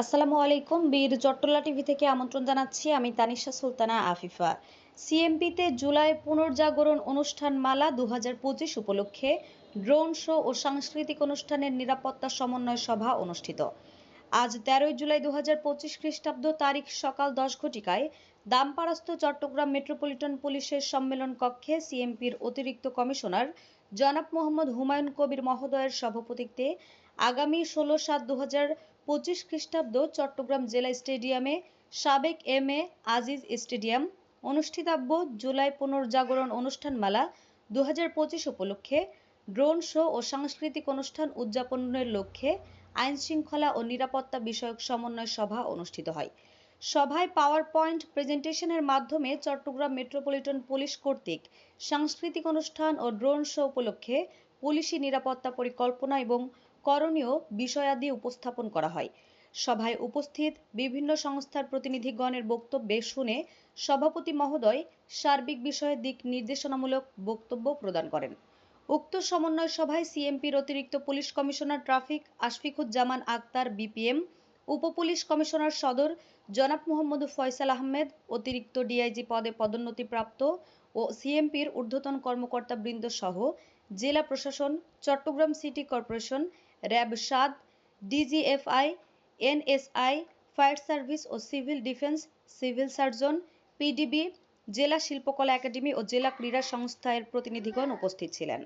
আসসালামু আলাইকুম, বীর চট্টলা টিভি থেকে আমন্ত্রণ জানাচ্ছি। আমি তানিশা সুলতানা আফিফা। সিএমপিতে জুলাই পুনর্জাগরণ অনুষ্ঠান মালা দু উপলক্ষে ড্রোন শো ও সাংস্কৃতিক অনুষ্ঠানের নিরাপত্তা সমন্বয় সভা অনুষ্ঠিত। আজ তেরোই জুলাই দু হাজার খ্রিস্টাব্দ তারিখ সকাল দশ ঘটিকায় দামপাড়াস্থ চট্টগ্রাম মেট্রোপলিটন পুলিশের সম্মেলন কক্ষে সিএমপির অতিরিক্ত কমিশনার জনাব মোহাম্মদ হুমায়ুন কবির মহোদয়ের সভাপতিত্বে আগামী ষোলো সাত দু পঁচিশ খ্রিস্টাব্দ চট্টগ্রাম জেলা স্টেডিয়ামে সাবেক এম এ আজিজ স্টেডিয়াম, অনুষ্ঠিতাব্য জুলাই পুনর্জাগরণ অনুষ্ঠানমালা দু হাজার পঁচিশ উপলক্ষে ড্রোন শো ও সাংস্কৃতিক অনুষ্ঠান উদযাপনের লক্ষ্যে আইন শৃঙ্খলা ও নিরাপত্তা বিষয়ক সমন্বয় সভা অনুষ্ঠিত হয়। সভায় পাওয়ার পয়েন্ট প্রেজেন্টেশনের মাধ্যমে চট্টগ্রাম মেট্রোপলিটন পুলিশ কর্তৃক সাংস্কৃতিক অনুষ্ঠান ও ড্রোন শো উপলক্ষে পুলিশি নিরাপত্তা পরিকল্পনা এবং করণীয় বিষয়াদি উপস্থাপন করা হয়। সভায় উপস্থিত বিভিন্ন সংস্থার প্রতিনিধিগণের বক্তব্যে শুনে সভাপতি মহোদয় সার্বিক বিষয়ে দিক নির্দেশনামূলক বক্তব্য প্রদান করেন। উক্ত সমন্বয় সভায় সিএমপির অতিরিক্ত police commissioner traffic Ashfiquzzaman Akhtar, BPM, উপপুলিশ commissioner সদর জনাব মোহাম্মদ ফয়সাল আহমেদ, অতিরিক্ত ডিআইজি পদে পদোন্নতিপ্রাপ্ত ও সিএমপির ঊর্ধ্বতন কর্মকর্তা বৃন্দ সহ জেলা প্রশাসন, Chattogram city corporation RAB seven, DGFI, NSI, fire service ও civil defence, civil surgeon, PDB, জেলা শিল্পকলা একাডেমি ও জেলা ক্রীড়া সংস্থার প্রতিনিধিগণ উপস্থিত ছিলেন।